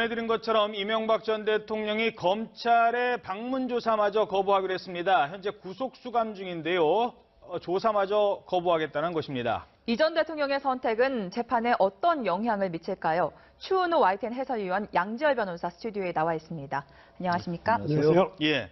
전해드린 것처럼 이명박 전 대통령이 검찰의 방문 조사마저 거부하기로 했습니다. 현재 구속 수감 중인데요. 어, 조사마저 거부하겠다는 것입니다. 이 전 대통령의 선택은 재판에 어떤 영향을 미칠까요? 추은호 YTN 해설위원 양지열 변호사 스튜디오에 나와 있습니다. 안녕하십니까? 안녕하세요. 예.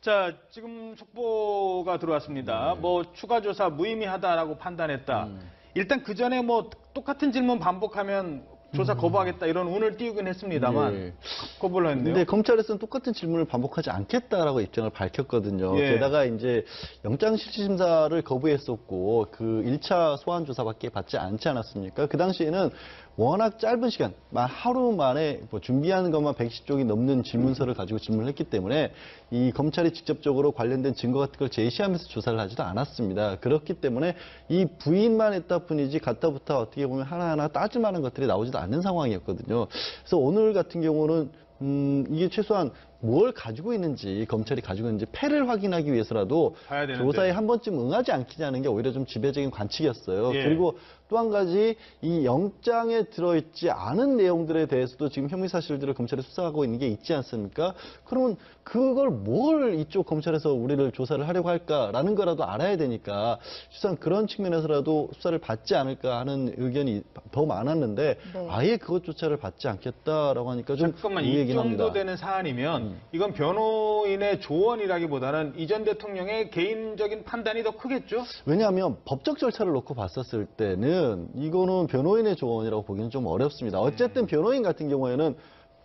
자, 지금 속보가 들어왔습니다. 뭐 추가 조사 무의미하다라고 판단했다. 일단 그 전에 뭐 똑같은 질문 반복하면 조사 거부하겠다 이런 운을 띄우긴 했습니다만 예. 거부를 했네요. 근데 검찰에서는 똑같은 질문을 반복하지 않겠다라고 입장을 밝혔거든요. 예. 게다가 이제 영장 실질심사를 거부했었고 그 1차 소환 조사밖에 받지 않지 않았습니까? 그 당시에는 워낙 짧은 시간, 만 하루 만에 뭐 준비하는 것만 110쪽이 넘는 질문서를 가지고 질문을 했기 때문에 이 검찰이 직접적으로 관련된 증거 같은 걸 제시하면서 조사를 하지도 않았습니다. 그렇기 때문에 이 부인만 했다 뿐이지 갔다부터 어떻게 보면 하나하나 따질 만한 것들이 나오지도 않는 상황이었거든요. 그래서 오늘 같은 경우는 음, 이게 최소한 뭘 가지고 있는지, 검찰이 가지고 있는지 패를 확인하기 위해서라도. 조사에 한 번쯤 응하지 않겠냐는 게 오히려 좀 지배적인 관측이었어요. 예. 그리고 또 한 가지 이 영장에 들어있지 않은 내용들에 대해서도 지금 혐의 사실들을 검찰이 수사하고 있는 게 있지 않습니까? 그러면 그걸 뭘 이쪽 검찰에서 우리를 조사를 하려고 할까라는 거라도 알아야 되니까 실상 그런 측면에서라도 수사를 받지 않을까 하는 의견이 더 많았는데 네. 아예 그것조차를 받지 않겠다라고 하니까 좀 잠깐만 이 정도 합니다. 되는 사안이면 음. 이건 변호인의 조언이라기보다는 이전 대통령의 개인적인 판단이 더 크겠죠? 왜냐하면 법적 절차를 놓고 봤었을 때는 이거는 변호인의 조언이라고 보기는 좀 어렵습니다. 어쨌든 변호인 같은 경우에는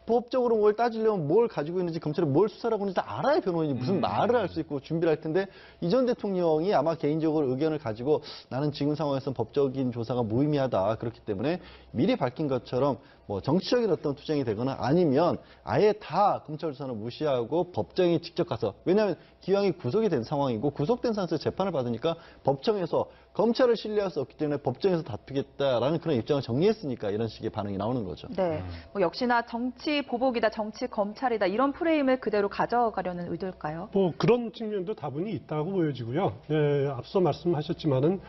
법적으로 뭘 따지려면 뭘 가지고 있는지 검찰이 뭘 수사를 하고 있는지 다 알아야 변호인이 무슨 말을 할 수 있고 준비를 할 텐데 이전 대통령이 아마 개인적으로 의견을 가지고 나는 지금 상황에서는 법적인 조사가 무의미하다 그렇기 때문에 미리 밝힌 것처럼 뭐 정치적인 어떤 투쟁이 되거나 아니면 아예 다 검찰 조사를 무시하고 법정에 직접 가서 왜냐하면 기왕이 구속이 된 상황이고 구속된 상태에서 재판을 받으니까 법정에서 검찰을 신뢰할 수 없기 때문에 법정에서 다투겠다라는 그런 입장을 정리했으니까 이런 식의 반응이 나오는 거죠. 네. 뭐 역시나 정치 보복이다, 정치 검찰이다 이런 프레임을 그대로 가져가려는 의도일까요? 뭐 그런 측면도 다분히 있다고 보여지고요. 예, 앞서 말씀하셨지만은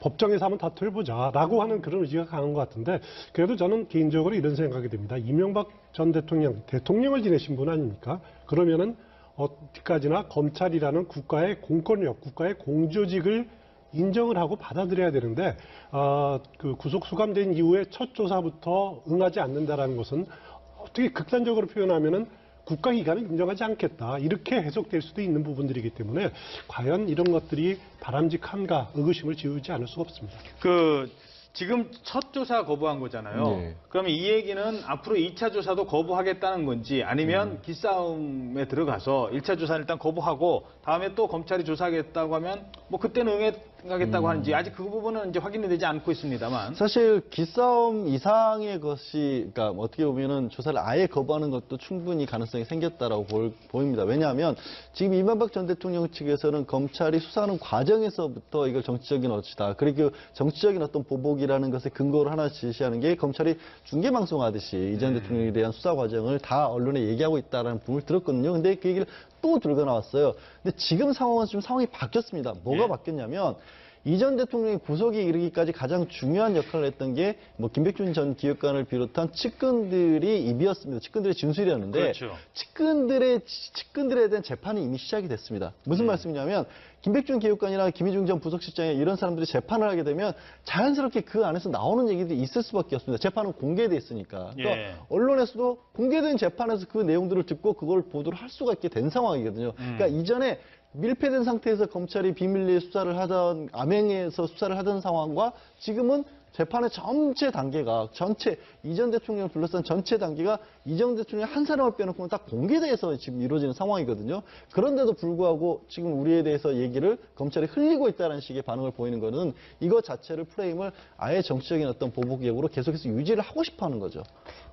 법정에서 한번 다투어 보자라고 하는 그런 의지가 강한 것 같은데 그래도 저는 개인적으로 이런 생각이 듭니다. 이명박 전 대통령 대통령을 지내신 분 아닙니까? 그러면은 어디까지나 검찰이라는 국가의 공권력, 국가의 공조직을 인정을 하고 받아들여야 되는데 아, 그 구속 수감된 이후에 첫 조사부터 응하지 않는다라는 것은 어떻게 극단적으로 표현하면은 국가기관을 인정하지 않겠다 이렇게 해석될 수도 있는 부분들이기 때문에 과연 이런 것들이 바람직한가 의구심을 지우지 않을 수가 없습니다. 그 지금 첫 조사 거부한 거잖아요. 네. 그러면 이 얘기는 앞으로 2차 조사도 거부하겠다는 건지 아니면 음. 기싸움에 들어가서 1차 조사는 일단 거부하고 다음에 또 검찰이 조사하겠다고 하면 뭐 그때는 응 하겠다고 음. 하는지 아직 그 부분은 이제 확인이 되지 않고 있습니다만 사실 기싸움 이상의 것이 그러니까 뭐 어떻게 보면은 조사를 아예 거부하는 것도 충분히 가능성이 생겼다라고 볼- 보입니다. 왜냐하면 지금 이명박 전 대통령 측에서는 검찰이 수사하는 과정에서부터 이걸 정치적인 어치다. 그리고 정치적인 어떤 보복이라는 것을 근거로 하나 제시하는 게 검찰이 중계 방송하듯이 이전 대통령에 대한 수사 과정을 다 언론에 얘기하고 있다라는 부분을 들었거든요. 근데 그 얘기를 또 들고 나왔어요. 근데 지금 상황은 좀 상황이 바뀌었습니다. 뭐가 예. 바뀌었냐면 이전 대통령이 구속에 이르기까지 가장 중요한 역할을 했던 게 뭐 김백준 전 기획관을 비롯한 측근들이 입이었습니다. 측근들의 진술이었는데 그렇죠. 측근들의 측근들에 대한 재판이 이미 시작이 됐습니다. 무슨 네. 말씀이냐면 김백준 기획관이나 김희중 전 부속실장이 이런 사람들이 재판을 하게 되면 자연스럽게 그 안에서 나오는 얘기들이 있을 수밖에 없습니다. 재판은 공개돼 있으니까. 그러니까 예. 언론에서도 공개된 재판에서 그 내용들을 듣고 그걸 보도를 할 수가 있게 된 상황이거든요. 음. 그러니까 이전에 밀폐된 상태에서 검찰이 비밀리에 수사를 하던 암행에서 수사를 하던 상황과 지금은 재판의 전체 단계가 전체 이전 대통령을 둘러싼 전체 단계가 이전 대통령 한 사람을 빼놓고는 딱 공개돼서 지금 이루어지는 상황이거든요. 그런데도 불구하고 지금 우리에 대해서 얘기를 검찰이 흘리고 있다는 식의 반응을 보이는 거는 이거 자체를 프레임을 아예 정치적인 어떤 보복력으로 계속해서 유지를 하고 싶어 하는 거죠.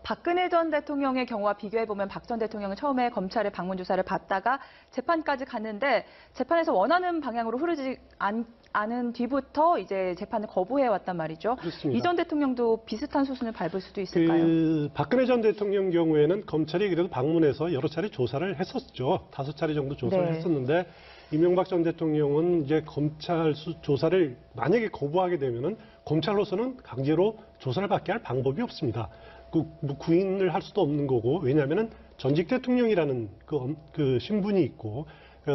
박근혜 전 대통령의 경우와 비교해보면 박 전 대통령은 처음에 검찰의 방문 조사를 받다가 재판까지 갔는데 재판에서 원하는 방향으로 흐르지 않, 않은 뒤부터 이제 재판을 거부해 왔단 말이죠. 그렇습니다. 이전 대통령도 비슷한 수순을 밟을 수도 있을까요? 그 박근혜 전 대통령 경우에는 검찰이 그래도 방문해서 여러 차례 조사를 했었죠. 다섯 차례 정도 조사를 네. 했었는데 이명박 전 대통령은 이제 검찰 수- 조사를 만약에 거부하게 되면은 검찰로서는 강제로 조사를 받게 할 방법이 없습니다. 구, 뭐 구인을 할 수도 없는 거고 왜냐하면은 전직 대통령이라는 그, 엄- 그 신분이 있고 그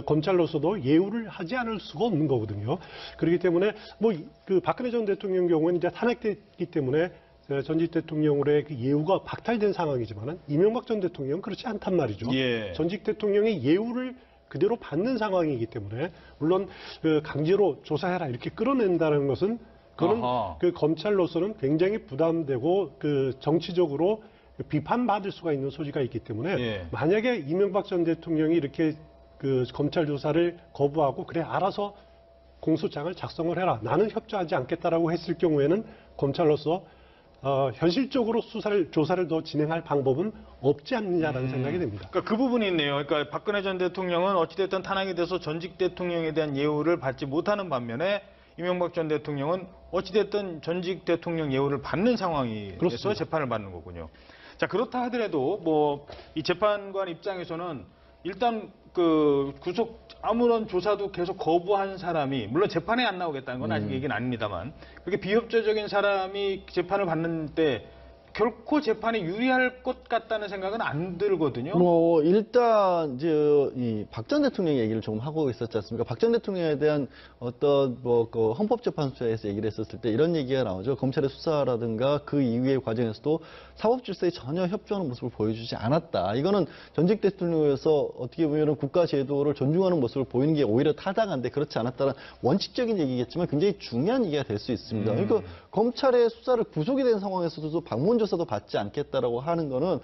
검찰로서도 예우를 하지 않을 수가 없는 거거든요. 그렇기 때문에 뭐 그 박근혜 전 대통령 경우는 이제 탄핵됐기 때문에 어, 전직 대통령으로의 그 예우가 박탈된 상황이지만은 이명박 전 대통령은 그렇지 않단 말이죠. 예. 전직 대통령의 예우를 그대로 받는 상황이기 때문에 물론 그 강제로 조사해라 이렇게 끌어낸다는 것은 그는. 그 검찰로서는 굉장히 부담되고 그 정치적으로 비판받을 수가 있는 소지가 있기 때문에 예. 만약에 이명박 전 대통령이 이렇게 그 검찰 조사를 거부하고 그래 알아서 공소장을 작성을 해라 나는 협조하지 않겠다라고 했을 경우에는 검찰로서 어, 현실적으로 수사를 조사를 더 진행할 방법은 없지 않느냐라는 생각이 듭니다. 그러니까 그 부분이 있네요. 그러니까 박근혜 전 대통령은 어찌됐든 탄핵이 돼서 전직 대통령에 대한 예우를 받지 못하는 반면에 이명박 전 대통령은 어찌됐든 전직 대통령 예우를 받는 상황에서 그렇습니다. 재판을 받는 거군요. 자 그렇다 하더라도 뭐 이 재판관 입장에서는 일단 그 구속 아무런 조사도 계속 거부한 사람이 물론 재판에 안 나오겠다는 건 아직 얘기는 아닙니다만 그렇게 비협조적인 사람이 재판을 받는 때 결코 재판에 유리할 것 같다는 생각은 안 들거든요. 뭐 일단 이제 이박 전 대통령 얘기를 조금 하고 있었지 않습니까? 박 전 대통령에 대한 어떤 뭐그 헌법재판소에서 얘기를 했었을 때 이런 얘기가 나오죠. 검찰의 수사라든가 그 이후의 과정에서도 사법 질서에 전혀 협조하는 모습을 보여주지 않았다. 이거는 전직 대통령에서 어떻게 보면 국가 제도를 존중하는 모습을 보이는 게 오히려 타당한데 그렇지 않았다는 원칙적인 얘기겠지만 굉장히 중요한 얘기가 될 수 있습니다. 그러니까 검찰의 수사를 구속이 된 상황에서도 방문 조사도 받지 않겠다라고 하는 거는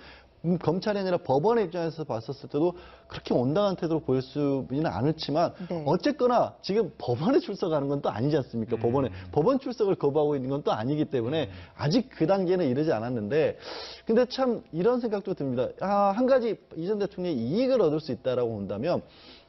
음, 검찰이 아니라 법원의 입장에서 봤었을 때도 그렇게 온당한 태도로 보일 수는 않을지만 네. 어쨌거나 지금 법원에 출석하는 건 또 아니지 않습니까? 법원에 법원 출석을 거부하고 있는 건 또 아니기 때문에 아직 그 단계는 이르지 않았는데 근데 참 이런 생각도 듭니다. 아, 한 가지 이전 대통령이 이익을 얻을 수 있다라고 본다면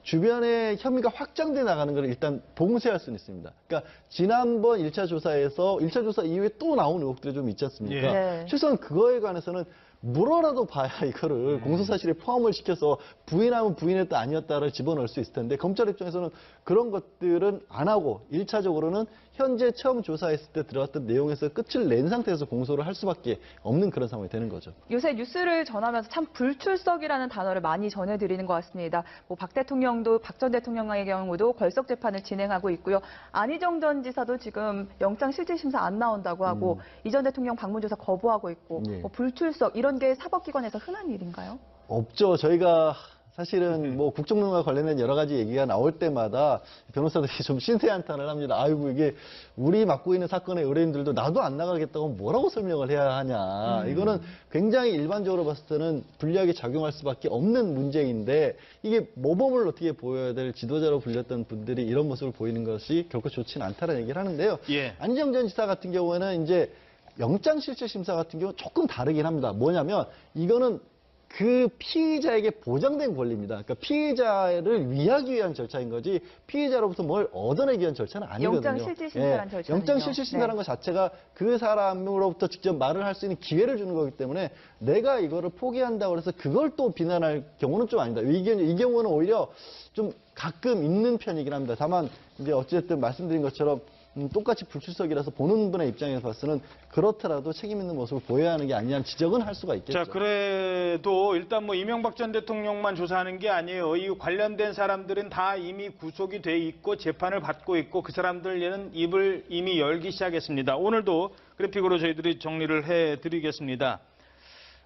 주변에 혐의가 확장돼 나가는 걸 일단 봉쇄할 수는 있습니다. 그러니까 지난번 1차 조사에서 1차 조사 이후에 또 나온 의혹들이 좀 있지 않습니까? 예. 네. 최소한 그거에 관해서는 물어라도 봐야 이거를 공소사실에 포함을 시켜서 부인하면 부인했다 아니었다를 집어넣을 수 있을 텐데 검찰 입장에서는 그런 것들은 안 하고 일차적으로는 현재 처음 조사했을 때 들어갔던 내용에서 끝을 낸 상태에서 공소를 할 수밖에 없는 그런 상황이 되는 거죠. 요새 뉴스를 전하면서 참 불출석이라는 단어를 많이 전해드리는 것 같습니다. 뭐 박 대통령도 박 전 대통령의 경우도 걸석 재판을 진행하고 있고요. 안희정 전 지사도 지금 영장 실질 심사 안 나온다고 하고 이전 대통령 방문 조사 거부하고 있고 예. 뭐 불출석 이런 게 사법기관에서 흔한 일인가요? 없죠. 저희가 사실은 뭐 국정농과 관련된 여러 가지 얘기가 나올 때마다 변호사들이 좀 신세한탄을 합니다. 아이고 이게 우리 맡고 있는 사건의 의뢰인들도 나도 안 나가겠다고 뭐라고 설명을 해야 하냐. 이거는 굉장히 일반적으로 봤을 때는 불리하게 작용할 수밖에 없는 문제인데 이게 모범을 어떻게 보여야 될 지도자로 불렸던 분들이 이런 모습을 보이는 것이 결코 좋지는 않다는 얘기를 하는데요. 예. 안희정 전 지사 같은 경우에는 이제 영장 실질 심사 같은 경우 는 조금 다르긴 합니다. 뭐냐면 이거는 그 피의자에게 보장된 권리입니다. 그러니까 피의자를 위하기 위한 절차인 거지 피의자로부터 뭘 얻어내기 위한 절차는 아니거든요. 영장 실질 심사란 절차는요? 영장 실질 심사라는 네. 것 자체가 그 사람으로부터 직접 말을 할 수 있는 기회를 주는 거기 때문에 내가 이거를 포기한다고 해서 그걸 또 비난할 경우는 좀 아니다. 이, 경우- 이 경우는 오히려 좀 가끔 있는 편이긴 합니다. 다만 이제 어쨌든 말씀드린 것처럼 음, 똑같이 불출석이라서 보는 분의 입장에서 봤을 때는 그렇더라도 책임 있는 모습을 보여야 하는 게 아니냐는 지적은 할 수가 있겠죠. 자, 그래도 일단 뭐 이명박 전 대통령만 조사하는 게 아니에요. 이 관련된 사람들은 다 이미 구속이 돼 있고 재판을 받고 있고 그 사람들은 입을 이미 열기 시작했습니다. 오늘도 그래픽으로 저희들이 정리를 해 드리겠습니다.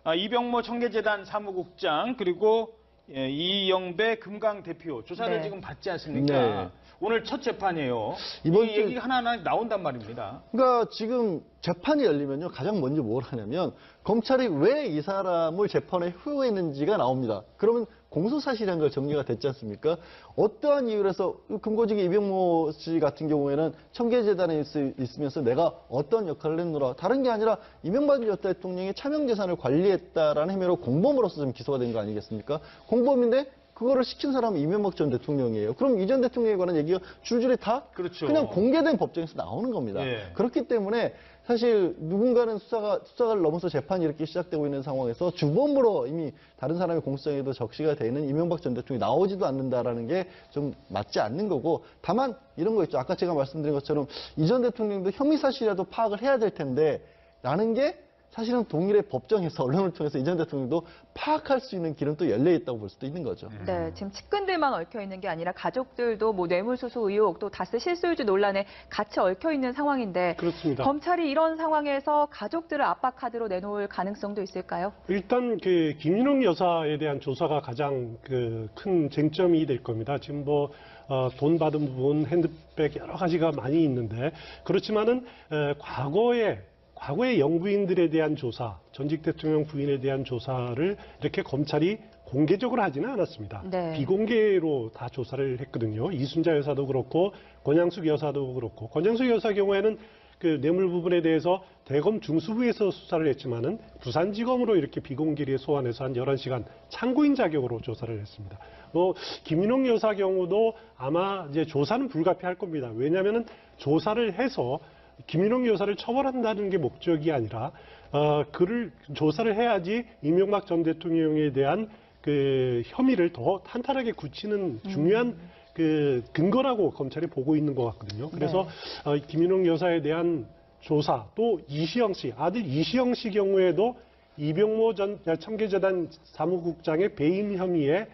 아, 이병모 청계재단 사무국장 그리고 예, 이영배 금강 대표 조사를 네. 지금 받지 않습니까? 네. 오늘 첫 재판이에요. 이번 이 주- 얘기가 하나하나 나온단 말입니다. 그러니까 지금 재판이 열리면요 가장 먼저 뭘 하냐면 검찰이 왜 이 사람을 재판에 후유했는지가 나옵니다. 그러면 공소사실이라는 걸 정리가 됐지 않습니까? 어떠한 이유로 해서 금고직의 이병모 씨 같은 경우에는 청계재단에 있, 있으면서 내가 어떤 역할을 했노라 다른 게 아니라 이명박 전 대통령이 차명재산을 관리했다라는 혐의로 공범으로서 좀 기소가 된 거 아니겠습니까? 공범인데 그거를 시킨 사람은 이명박 전 대통령이에요. 그럼 이 전 대통령에 관한 얘기가 줄줄이 다 그렇죠. 그냥 공개된 법정에서 나오는 겁니다. 예. 그렇기 때문에 사실 누군가는 수사가 수사를 넘어서 재판이 이렇게 시작되고 있는 상황에서 주범으로 이미 다른 사람의 공소장에도 적시가 돼 있는 이명박 전 대통령이 나오지도 않는다라는 게 좀 맞지 않는 거고 다만 이런 거 있죠. 아까 제가 말씀드린 것처럼 이 전 대통령도 혐의 사실이라도 파악을 해야 될 텐데 라는 게 사실은 동일의 법정에서 언론을 통해서 이전 대통령도 파악할 수 있는 길은 또 열려 있다고 볼 수도 있는 거죠. 네, 지금 측근들만 얽혀 있는 게 아니라 가족들도 뭐 뇌물수수 의혹 또 다스 실소유주 논란에 같이 얽혀 있는 상황인데 그렇습니다. 검찰이 이런 상황에서 가족들을 압박 카드로 내놓을 가능성도 있을까요? 일단 그 김윤옥 여사에 대한 조사가 가장 그 큰 쟁점이 될 겁니다. 지금 뭐 어, 돈 받은 부분, 핸드백 여러 가지가 많이 있는데 그렇지만은 에, 과거에 과거의 영부인들에 대한 조사, 전직 대통령 부인에 대한 조사를 이렇게 검찰이 공개적으로 하지는 않았습니다. 네. 비공개로 다 조사를 했거든요. 이순자 여사도 그렇고 권양숙 여사도 그렇고 권양숙 여사 경우에는 그 뇌물 부분에 대해서 대검 중수부에서 수사를 했지만은 부산지검으로 이렇게 비공개리에 소환해서 한 11시간 참고인 자격으로 조사를 했습니다. 뭐 김인홍 여사 경우도 아마 이제 조사는 불가피할 겁니다. 왜냐하면은 조사를 해서 김인홍 여사를 처벌한다는 게 목적이 아니라 어, 그를 조사를 해야지 이명박 전 대통령에 대한 그 혐의를 더 탄탄하게 굳히는 중요한 그 근거라고 검찰이 보고 있는 것 같거든요. 그래서 어, 김인홍 여사에 대한 조사 또 이시영 씨 아들 이시영 씨 경우에도 이병모 전 청계재단 사무국장의 배임 혐의에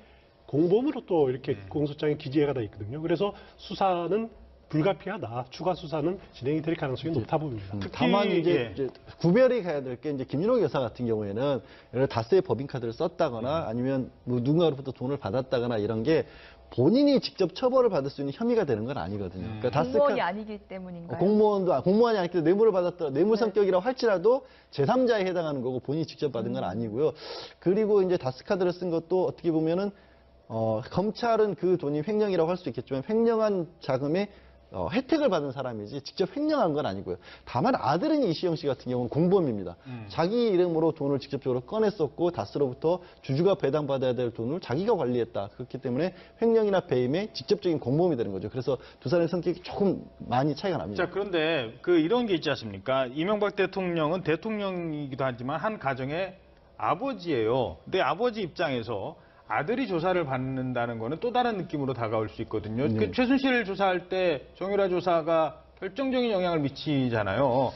공범으로 또 이렇게 공소장에 기재가 돼 있거든요. 그래서 수사는 불가피하다. 추가 수사는 진행이 될 가능성이 높다 보입니다. 음, 특히, 다만 이제, 예. 이제 구별이 가야 될 게 이제 김윤옥 여사 같은 경우에는 예를 다스의 법인카드를 썼다거나 아니면 뭐 누군가로부터 돈을 받았다거나 이런 게 본인이 직접 처벌을 받을 수 있는 혐의가 되는 건 아니거든요. 그러니까 다스 공무원이 카- 아니기 어, 때문인가요? 공무원도 아- 공무원이 아니기 때문에 뇌물을 받았다 뇌물 네. 성격이라 고 할지라도 제3자에 해당하는 거고 본인이 직접 받은 음. 건 아니고요. 그리고 이제 다스카드를 쓴 것도 어떻게 보면은 어, 검찰은 그 돈이 횡령이라고 할 수 있겠지만 횡령한 자금에 어, 혜택을 받은 사람이지 직접 횡령한 건 아니고요. 다만 아들은 이시영 씨 같은 경우는 공범입니다. 음. 자기 이름으로 돈을 직접적으로 꺼냈었고 다스로부터 주주가 배당받아야 될 돈을 자기가 관리했다. 그렇기 때문에 횡령이나 배임의 직접적인 공범이 되는 거죠. 그래서 두 사람의 성격이 조금 많이 차이가 납니다. 자, 그런데 그 이런 게 있지 않습니까? 이명박 대통령은 대통령이기도 하지만 한 가정의 아버지예요. 근데 아버지 입장에서 아들이 조사를 받는다는 거는 또 다른 느낌으로 다가올 수 있거든요. 네. 그 최순실을 조사할 때 정유라 조사가 결정적인 영향을 미치잖아요.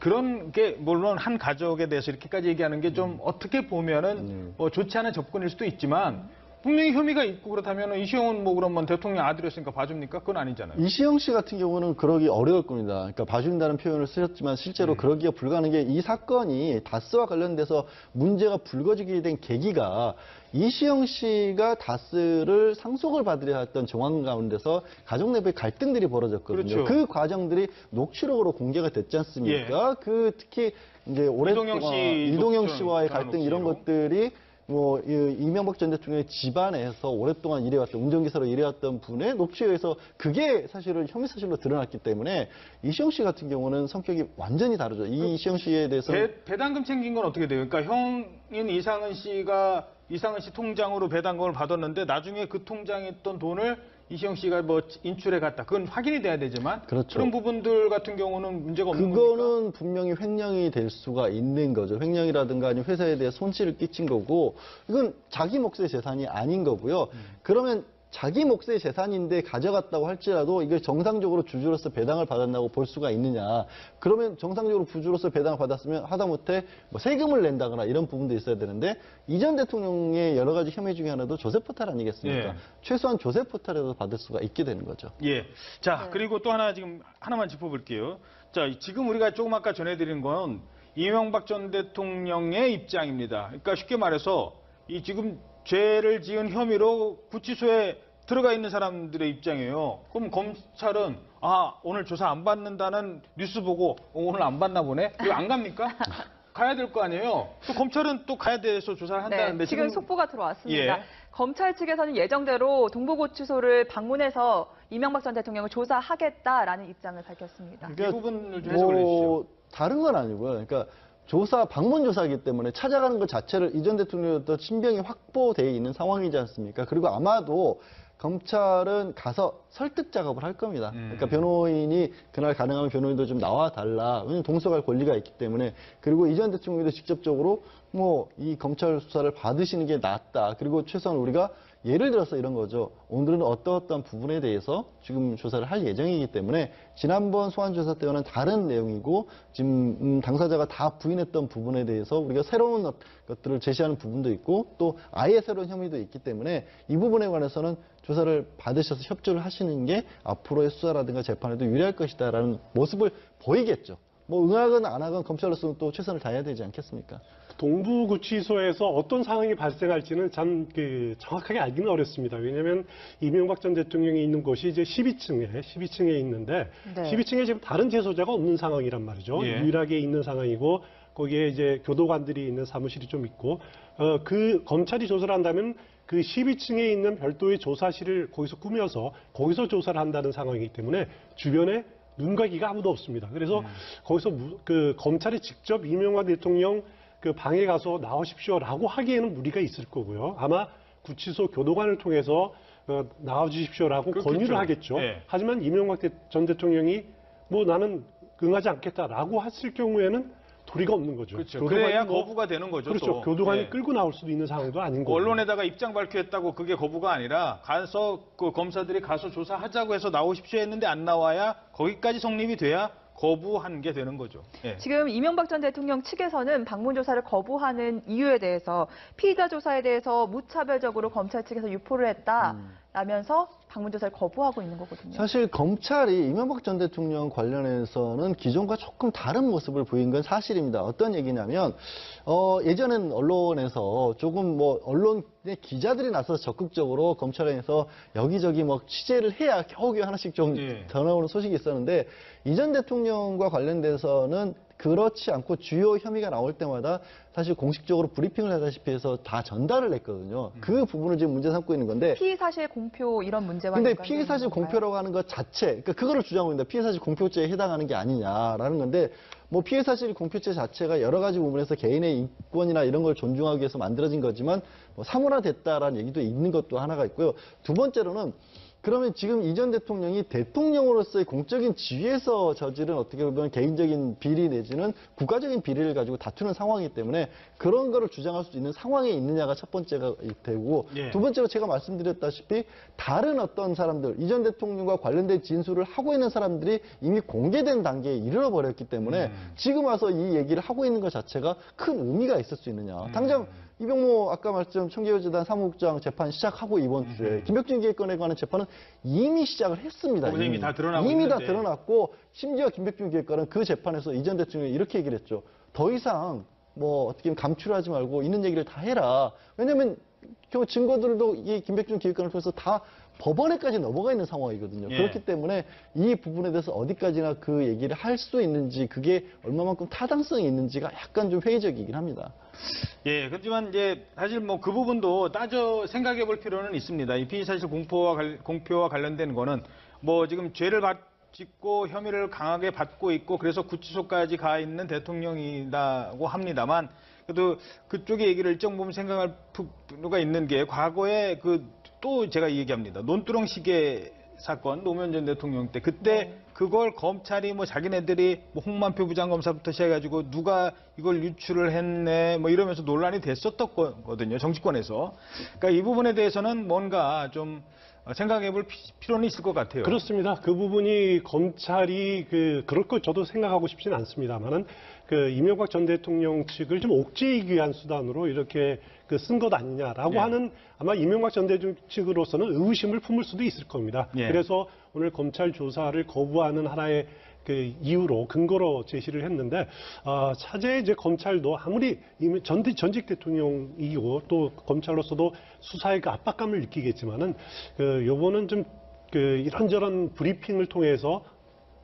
그런 게 물론 한 가족에 대해서 이렇게까지 얘기하는 게 좀 어떻게 보면은 네. 뭐 좋지 않은 접근일 수도 있지만 분명히 혐의가 있고 그렇다면 이시영은 뭐 그러면 대통령 아들이었으니까 봐줍니까? 그건 아니잖아요. 이시영 씨 같은 경우는 그러기 어려울 겁니다. 그러니까 봐준다는 표현을 쓰셨지만 실제로 그러기가 불가능한 게 이 사건이 다스와 관련돼서 문제가 불거지게 된 계기가 이시영 씨가 다스를 상속을 받으려 했던 정황 가운데서 가족 내부의 갈등들이 벌어졌거든요. 그렇죠. 그 과정들이 녹취록으로 공개가 됐지 않습니까? 그 특히 이제 오랫동안 이동영 씨 이동영 녹취록, 씨와의 갈등 이런. 것들이 뭐 이- 이명박 전 대통령의 집안에서 오랫동안 일해왔던 운전기사로 일해왔던 분의 녹취에서 그게 사실은 혐의 사실로 드러났기 때문에 이시영 씨 같은 경우는 성격이 완전히 다르죠. 이 이시영 씨에 대해서 는 배, 배당금 챙긴 건 어떻게 돼요? 그러니까 형인 이상은 씨가 이상은 씨 통장으로 배당금을 받았는데 나중에 그 통장에 있던 돈을 이시영 씨가 뭐 인출해 갔다. 그건 확인이 돼야 되지만 그렇죠. 런 부분들 같은 경우는 문제가 없는 겁니까? 그거는 분명히 횡령이 될 수가 있는 거죠. 횡령이라든가 아니면 회사에 대해 손실을 끼친 거고 이건 자기 몫의 재산이 아닌 거고요. 그러면 자기 몫의 재산인데 가져갔다고 할지라도 이걸 정상적으로 주주로서 배당을 받았다고 볼 수가 있느냐. 그러면 정상적으로 부주로서 배당을 받았으면 하다못해 뭐 세금을 낸다거나 이런 부분도 있어야 되는데 이전 대통령의 여러 가지 혐의 중에 하나도 조세 포탈 아니겠습니까? 예. 최소한 조세 포탈이라도 받을 수가 있게 되는 거죠. 예. 자, 네. 그리고 또 하나 지금 하나만 짚어볼게요. 자, 지금 우리가 조금 아까 전해드린 건 이명박 전 대통령의 입장입니다. 그러니까 쉽게 말해서 이 지금 죄를 지은 혐의로 구치소에 들어가 있는 사람들의 입장이에요. 그럼 검찰은 아 오늘 조사 안 받는다는 뉴스 보고 어, 오늘 안 받나 보네. 이거 안 갑니까? 가야 될 거 아니에요. 또 검찰은 또 가야 돼서 조사를 한다는데 네, 지금 속보가 들어왔습니다. 예. 검찰 측에서는 예정대로 동부구치소를 방문해서 이명박 전 대통령을 조사하겠다라는 입장을 밝혔습니다. 이 부분을 좀 해석을 해주시죠. 뭐 다른 건 아니고요. 그러니까 조사 방문 조사이기 때문에 찾아가는 것 자체를 이전 대통령부터 신병이 확보돼 있는 상황이지 않습니까? 그리고 아마도 검찰은 가서 설득 작업을 할 겁니다. 음. 그러니까 변호인이 그날 가능하면 변호인도 좀 나와 달라. 왜냐면 동석할 권리가 있기 때문에 그리고 이전 대통령도 직접적으로 뭐 이 검찰 수사를 받으시는 게 낫다. 그리고 최소한 우리가 예를 들어서 이런 거죠. 오늘은 어떠어떠한 부분에 대해서 지금 조사를 할 예정이기 때문에 지난번 소환 조사 때와는 다른 내용이고 지금 음, 당사자가 다 부인했던 부분에 대해서 우리가 새로운 것- 것들을 제시하는 부분도 있고 또 아예 새로운 혐의도 있기 때문에 이 부분에 관해서는 조사를 받으셔서 협조를 하시는 게 앞으로의 수사라든가 재판에도 유리할 것이다라는 모습을 보이겠죠. 뭐 응하건 안 하건 검찰로서는 또 최선을 다해야 되지 않겠습니까? 동부구치소에서 어떤 상황이 발생할지는 참 그, 정확하게 알기는 어렵습니다. 왜냐하면 이명박 전 대통령이 있는 곳이 이제 12층에 12층에 있는데 네. 12층에 지금 다른 재소자가 없는 상황이란 말이죠. 예. 유일하게 있는 상황이고 거기에 이제 교도관들이 있는 사무실이 좀 있고 어, 그 검찰이 조사를 한다면 그 12층에 있는 별도의 조사실을 거기서 꾸며서 거기서 조사를 한다는 상황이기 때문에 주변에 눈과 귀가 아무도 없습니다. 그래서 거기서 무- 그 검찰이 직접 이명박 대통령 그 방에 가서 나오십시오라고 하기에는 무리가 있을 거고요. 아마 구치소 교도관을 통해서 어, 나와주십시오라고 그렇겠죠. 권유를 하겠죠. 예. 하지만 이명박 대- 전 대통령이 뭐 나는 응하지 않겠다라고 했을 경우에는 도리가 없는 거죠. 그렇죠. 그래야 뭐- 거부가 되는 거죠. 그렇죠. 또. 교도관이 예. 끌고 나올 수도 있는 상황도 아닌 거고. 언론에다가 입장 밝혔다고 그게 거부가 아니라 가서 그 검사들이 가서 조사하자고 해서 나오십시오 했는데 안 나와야 거기까지 성립이 돼야 거부한 게 되는 거죠. 예. 지금 이명박 전 대통령 측에서는 방문 조사를 거부하는 이유에 대해서 피의자 조사에 대해서 무차별적으로 검찰 측에서 유포를 했다라면서 방문 조사를 거부하고 있는 거거든요. 사실 검찰이 이명박 전 대통령 관련해서는 기존과 조금 다른 모습을 보인 건 사실입니다. 어떤 얘기냐면 어, 예전엔 언론에서 조금 뭐 언론의 기자들이 나서서 적극적으로 검찰에서 여기저기 뭐 취재를 해야 겨우겨우 하나씩 좀 예. 전해오는 소식이 있었는데 이전 대통령과 관련돼서는 그렇지 않고 주요 혐의가 나올 때마다 사실 공식적으로 브리핑을 하다시피 해서 다 전달을 했거든요. 그 부분을 지금 문제 삼고 있는 건데 피의 사실 공표 이런 문제와 근데 피해 사실? 공표라고 하는 것 자체, 그러니까 그거를 주장하고 있는데 피해 사실 공표죄에 해당하는 게 아니냐라는 건데 뭐 피해 사실 공표죄 자체가 여러 가지 부분에서 개인의 인권이나 이런 걸 존중하기 위해서 만들어진 거지만 뭐 사문화됐다라는 얘기도 있는 것도 하나가 있고요. 두 번째로는 그러면 지금 이전 대통령이 대통령으로서의 공적인 지위에서 저지른 어떻게 보면 개인적인 비리 내지는 국가적인 비리를 가지고 다투는 상황이기 때문에 그런 거를 주장할 수 있는 상황에 있느냐가 첫 번째가 되고 예. 두 번째로 제가 말씀드렸다시피 다른 어떤 사람들 이전 대통령과 관련된 진술을 하고 있는 사람들이 이미 공개된 단계에 이르러 버렸기 때문에 지금 와서 이 얘기를 하고 있는 것 자체가 큰 의미가 있을 수 있느냐. 당장 이병모 아까 말씀 청계효재단 사무국장 재판 시작하고 이번 주에 김백준 기획건에 관한 재판은 이미 시작을 했습니다. 이미 다 드러나고 이미 다 있는데. 드러났고 심지어 김백준 기획관은 그 재판에서 이전 대통령이 이렇게 얘기를 했죠. 더 이상 뭐 어떻게 보면 감출하지 말고 있는 얘기를 다 해라. 왜냐하면 그 증거들도 이 김백준 기획관을 통해서 다 법원에까지 넘어가 있는 상황이거든요. 예. 그렇기 때문에 이 부분에 대해서 어디까지나 그 얘기를 할 수 있는지 그게 얼마만큼 타당성이 있는지가 약간 좀 회의적이긴 합니다. 예, 그렇지만 이제 사실 뭐 그 부분도 따져 생각해 볼 필요는 있습니다. 이 피의 사실 공포와 관, 공표와 관련된 거는 뭐 지금 죄를 받, 짓고 혐의를 강하게 받고 있고 그래서 구치소까지 가 있는 대통령이라고 합니다만 그래도 그쪽의 얘기를 일정 부분 생각할 필요가 있는 게 과거에 그 또 제가 이 얘기합니다. 논두렁 시계 사건 노무현 전 대통령 때 그때 그걸 검찰이 뭐 자기네들이 뭐 홍만표 부장검사부터 시작해가지고 누가 이걸 유출을 했네 뭐 이러면서 논란이 됐었던 거거든요 정치권에서 그러니까 이 부분에 대해서는 뭔가 좀 생각해볼 피- 필요는 있을 것 같아요. 그렇습니다. 그 부분이 검찰이 그 그럴 거 저도 생각하고 싶지는 않습니다만은 그 이명박 전 대통령 측을 좀 옥죄이기 위한 수단으로 이렇게 그 쓴 것 아니냐라고 예. 하는 아마 이명박 전 대통령 측으로서는 의구심을 품을 수도 있을 겁니다. 예. 그래서 오늘 검찰 조사를 거부하는 하나의 그 이유로 근거로 제시를 했는데 아, 차제 이제 검찰도 아무리 이미 전 전직 대통령이고 또 검찰로서도 수사의 그 압박감을 느끼겠지만은 그 요거는 좀 그 이런저런 브리핑을 통해서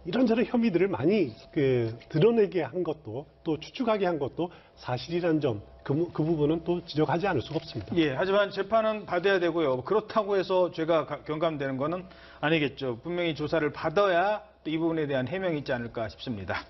이런저런 혐의들을 많이 그 드러내게 한 것도 또 추측하게 한 것도 사실이라는 점그 부분은 또 지적하지 않을 수가 없습니다. 예, 하지만 재판은 받아야 되고요. 그렇다고 해서 죄가 가- 경감되는 거는 아니겠죠. 분명히 조사를 받아야 또 이 부분에 대한 해명이 있지 않을까 싶습니다.